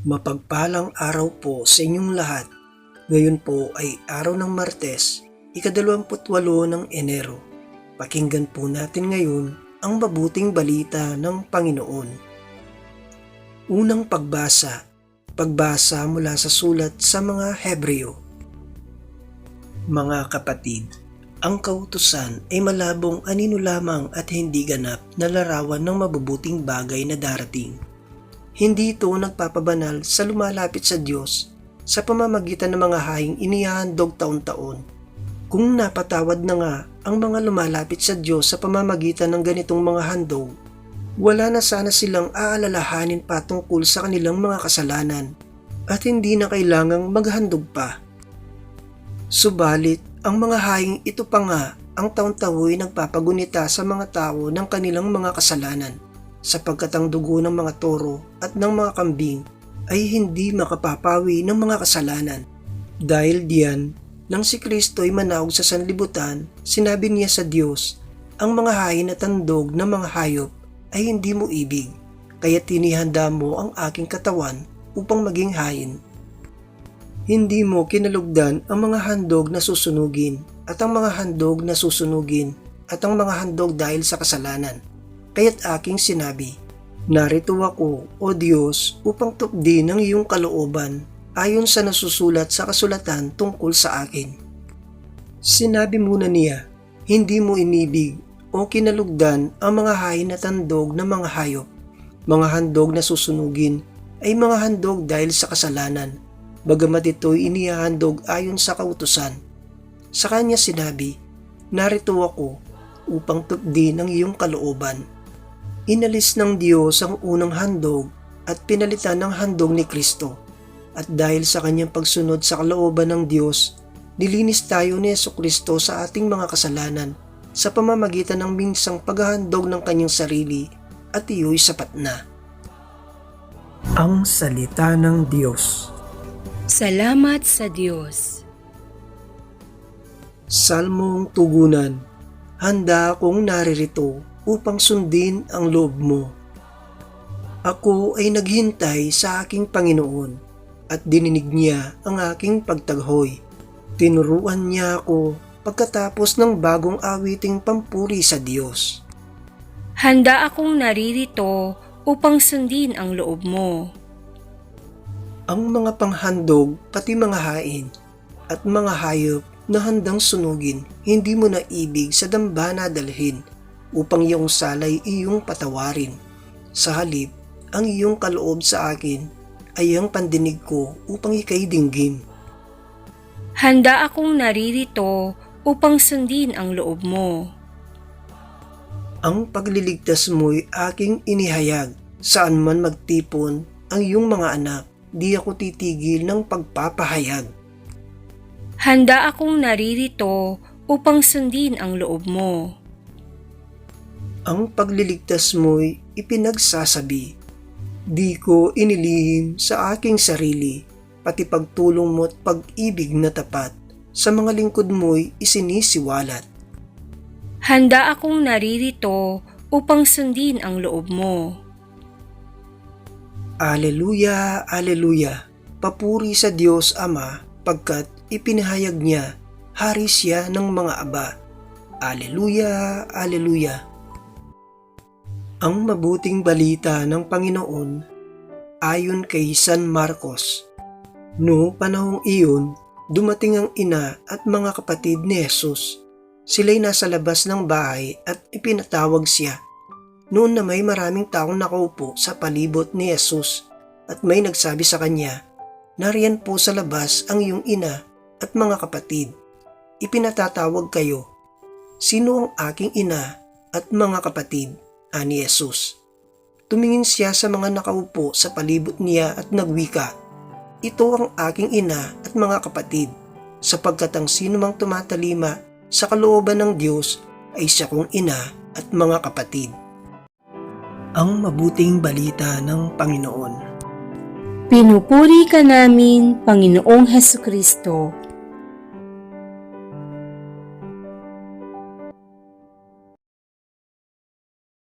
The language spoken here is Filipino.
Mapagpalang araw po sa inyong lahat. Ngayon po ay araw ng Martes, ikadalawamputwalo ng Enero. Pakinggan po natin ngayon ang mabuting balita ng Panginoon. Unang pagbasa, pagbasa mula sa sulat sa mga Hebreo. Mga kapatid, ang kautusan ay malabong anino lamang at hindi ganap na larawan ng mabubuting bagay na darating. Hindi ito nagpapabanal sa lumalapit sa Diyos sa pamamagitan ng mga haing inihahandog taon-taon. Kung napatawad na nga ang mga lumalapit sa Diyos sa pamamagitan ng ganitong mga handog, wala na sana silang aalalahanin pa tungkol sa kanilang mga kasalanan at hindi na kailangang maghandog pa. Subalit, ang mga haing ito pa nga ang taon-taoy nagpapagunita sa mga tao ng kanilang mga kasalanan sapagkat ang dugo ng mga toro at ng mga kambing ay hindi makapapawi ng mga kasalanan. Dahil diyan, nang si Kristo ay manawag sa sanlibutan, sinabi niya sa Diyos, ang mga hain at tandog ng mga hayop ay hindi mo ibig, kaya tinihanda mo ang aking katawan upang maging hain. Hindi mo kinalugdan ang mga handog na susunugin at ang mga handog na susunugin at ang mga handog dahil sa kasalanan. Kaya't aking sinabi, Narito ako, O Diyos, upang tupdin ang iyong kalooban ayon sa nasusulat sa kasulatan tungkol sa akin. Sinabi muna niya, hindi mo inibig o kinalugdan ang mga hain na tandog ng mga hayop. Mga handog na susunugin ay mga handog dahil sa kasalanan, bagamat ito'y inihahandog ayon sa kautusan. Sa kanya sinabi, Narito ako upang tupdin ang iyong kalooban. Inalis ng Diyos ang unang handog at pinalitan ng handog ni Kristo. At dahil sa kanyang pagsunod sa kalooban ng Diyos, nilinis tayo ni Yeso Kristo sa ating mga kasalanan sa pamamagitan ng minsang paghahandog ng kanyang sarili at iyo'y sapat na. Ang Salita ng Diyos Salamat sa Diyos. Salmong Tugunan Handa akong naririto upang sundin ang loob mo. Ako ay naghintay sa aking Panginoon at dininig niya ang aking pagtaghoy. Tinuruan niya ako pagkatapos ng bagong awiting pampuri sa Diyos. Handa akong naririto upang sundin ang loob mo. Ang mga panghandog pati mga hain at mga hayop na handang sunugin hindi mo na ibig sa dambana dalhin upang iyong salay iyong patawarin. Sa halip, ang iyong kaloob sa akin ay ang pandinig ko upang ikay dinggin. Handa akong naririto upang sundin ang loob mo. Ang pagliligtas mo'y aking inihayag. Saan man magtipon ang iyong mga anak, di ako titigil ng pagpapahayag. Handa akong naririto upang sundin ang loob mo. Ang pagliligtas mo'y ipinagsasabi. Di ko inilihim sa aking sarili, pati pagtulong mo't pag-ibig na tapat sa mga lingkod mo'y isinisiwalat. Handa akong naririto upang sundin ang loob mo. Aleluya, Aleluya, papuri sa Diyos Ama pagkat ipinahayag niya, hari siya ng mga aba. Aleluya, Aleluya. Ang mabuting balita ng Panginoon ayon kay San Marcos. No panahong iyon, dumating ang ina at mga kapatid ni Jesus. Sila'y nasa labas ng bahay at ipinatawag siya. Noon na may maraming taong nakaupo sa palibot ni Jesus at may nagsabi sa kanya, Nariyan po sa labas ang iyong ina at mga kapatid. Ipinatatawag kayo. Sino ang aking ina at mga kapatid? Ani Jesus. Tumingin siya sa mga nakaupo sa palibot niya at nagwika, Ito ang aking ina at mga kapatid, sapagkat ang sino mang tumatalima sa kalooban ng Diyos ay siya kong ina at mga kapatid. Ang mabuting balita ng Panginoon. Pinupuri ka namin, Panginoong Heso Kristo.